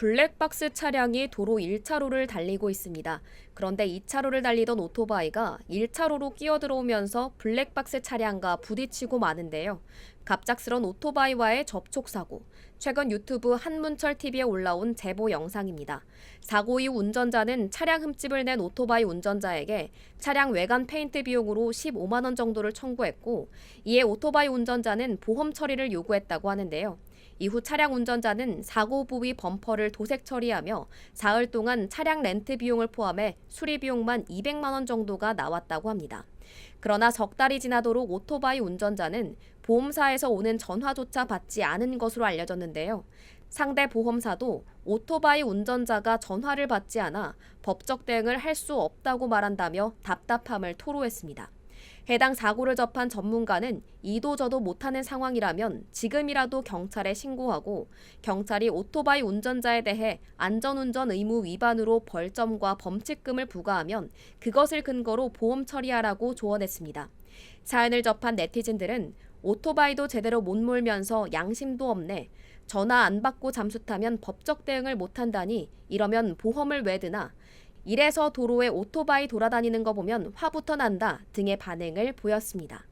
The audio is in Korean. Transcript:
블랙박스 차량이 도로 1차로를 달리고 있습니다. 그런데 2차로를 달리던 오토바이가 1차로로 끼어들어오면서 블랙박스 차량과 부딪히고 마는데요. 갑작스런 오토바이와의 접촉 사고. 최근 유튜브 한문철 TV에 올라온 제보 영상입니다. 사고 이후 운전자는 차량 흠집을 낸 오토바이 운전자에게 차량 외관 페인트 비용으로 15만 원 정도를 청구했고 이에 오토바이 운전자는 보험 처리를 요구했다고 하는데요. 이후 차량 운전자는 사고 부위 범퍼를 도색 처리하며 사흘 동안 차량 렌트 비용을 포함해 수리 비용만 200만 원 정도가 나왔다고 합니다. 그러나 석 달이 지나도록 오토바이 운전자는 보험사에서 오는 전화조차 받지 않은 것으로 알려졌는데요. 상대 보험사도 오토바이 운전자가 전화를 받지 않아 법적 대응을 할 수 없다고 말한다며 답답함을 토로했습니다. 해당 사고를 접한 전문가는 이도 저도 못하는 상황이라면 지금이라도 경찰에 신고하고 경찰이 오토바이 운전자에 대해 안전운전 의무 위반으로 벌점과 범칙금을 부과하면 그것을 근거로 보험 처리하라고 조언했습니다. 사연을 접한 네티즌들은 오토바이도 제대로 못 몰면서 양심도 없네. 전화 안 받고 잠수 타면 법적 대응을 못 한다니 이러면 보험을 왜 드나. 이래서 도로에 오토바이 돌아다니는 거 보면 화부터 난다 등의 반응을 보였습니다.